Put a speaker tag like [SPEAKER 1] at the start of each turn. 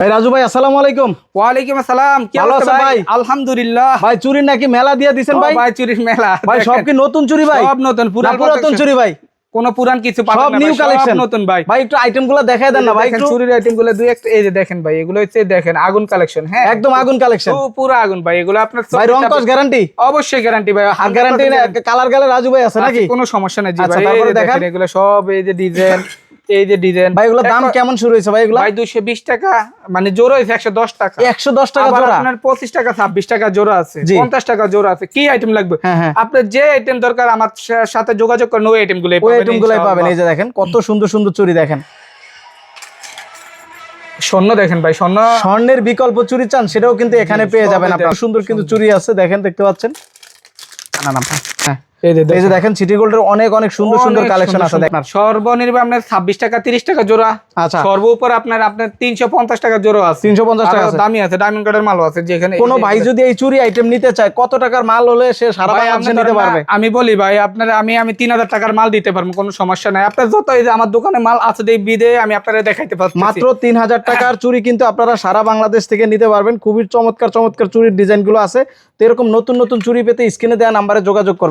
[SPEAKER 1] রাজু ভাই আসসালামু আলাইকুম।
[SPEAKER 2] ওয়ালাইকুম আসসালাম কি অবস্থা ভাই?
[SPEAKER 1] ভাই?
[SPEAKER 2] আলহামদুলিল্লাহ।
[SPEAKER 1] ভাই চুরির নাকি মেলা দিয়ে দিছেন ভাই?
[SPEAKER 2] ভাই চুরির মেলা।
[SPEAKER 1] ভাই সব কি নতুন চুরি ভাই?
[SPEAKER 2] সব নতুন
[SPEAKER 1] না পুরাতন চুরি ভাই?
[SPEAKER 2] কোন পুরান কিছু পাবেন
[SPEAKER 1] সব নিউ কালেকশন
[SPEAKER 2] নতুন ভাই।
[SPEAKER 1] ভাই একটু আইটেমগুলো দেন না ভাই একটু।
[SPEAKER 2] চুরির দুই একটা এই যে দেখেন ভাই এগুলো হচ্ছে দেখেন আগুন কালেকশন হ্যাঁ?
[SPEAKER 1] একদম আগুন কালেকশন
[SPEAKER 2] পুরো আগুন ভাই এগুলো আপনার
[SPEAKER 1] ভাই গ্যারান্টি
[SPEAKER 2] অবশ্যই গ্যারান্টি ভাই
[SPEAKER 1] গ্যারান্টি কালার গেলে রাজু ভাই আছে নাকি?
[SPEAKER 2] কোনো সমস্যা নেই জি
[SPEAKER 1] আচ্ছা,
[SPEAKER 2] ভাই
[SPEAKER 1] তারপরে দেখেন
[SPEAKER 2] এগুলো সব এই যে ডিজাইন এই যে ডিজাইন
[SPEAKER 1] ভাই এগুলো দাম কেমন শুরু হয়েছে ভাই এগুলো?
[SPEAKER 2] ভাই দুইশো বিশ টাকা মানে জোড়া হয়েছে একশো দশ টাকা।
[SPEAKER 1] একশো দশ টাকা জোড়া?
[SPEAKER 2] আপনার পঁচিশ টাকা ছাব্বিশ টাকা জোড়া আছে
[SPEAKER 1] জি।
[SPEAKER 2] পঞ্চাশ টাকা জোড়া আছে। কি আইটেম লাগবে?
[SPEAKER 1] হ্যাঁ হ্যাঁ।
[SPEAKER 2] আপনার যে আইটেম দরকার আমার সাথে যোগাযোগ করেন ওই আইটেমগুলো
[SPEAKER 1] ওই আইটেম গুলাই পাবেন। এই যে দেখেন কত সুন্দর সুন্দর চুরি দেখেন।
[SPEAKER 2] স্বর্ণ দেখেন ভাই স্বর্ণ।
[SPEAKER 1] স্বর্ণের বিকল্প চুরি চান সেটাও কিন্তু এখানে পেয়ে যাবেন আপনার। সুন্দর কিন্তু চুরি আছে দেখেন দেখতে পাচ্ছেন। না না। হ্যাঁ।
[SPEAKER 2] এই যে
[SPEAKER 1] দেখেন। সিটি গোল্ডের অনেক অনেক সুন্দর সুন্দর কালেকশন আছে।
[SPEAKER 2] আপনার ছাব্বিশ টাকা তিরিশ টাকা জোড়া।
[SPEAKER 1] আচ্ছা।
[SPEAKER 2] সর্ব উপর আপনার আপনার তিনশো পঞ্চাশ টাকা জোড়া আছে।
[SPEAKER 1] তিনশো পঞ্চাশ টাকা
[SPEAKER 2] দামি আছে ডায়মন্ড মালও আছে যেখানে
[SPEAKER 1] কোনো ভাই যদি এই চুরি আইটেম নিতে চায় কত টাকার মাল হলে সে সারা বাংলাদেশে নিতে পারবে?
[SPEAKER 2] আমি বলি ভাই আপনার আমি আমি তিন হাজার টাকার মাল দিতে পারব কোনো সমস্যা নাই। আপনার যত এই যে আমার দোকানে মাল আছে এই বিদে আমি আপনারা দেখাইতে পারছি
[SPEAKER 1] মাত্র তিন হাজার টাকার চুরি কিন্তু আপনারা সারা বাংলাদেশ থেকে নিতে পারবেন। খুবই চমৎকার চমৎকার চুরির ডিজাইনগুলো আছে। তো এরকম নতুন নতুন চুরি পেতে স্ক্রিনে দেওয়া নাম্বারে যোগাযোগ করবেন।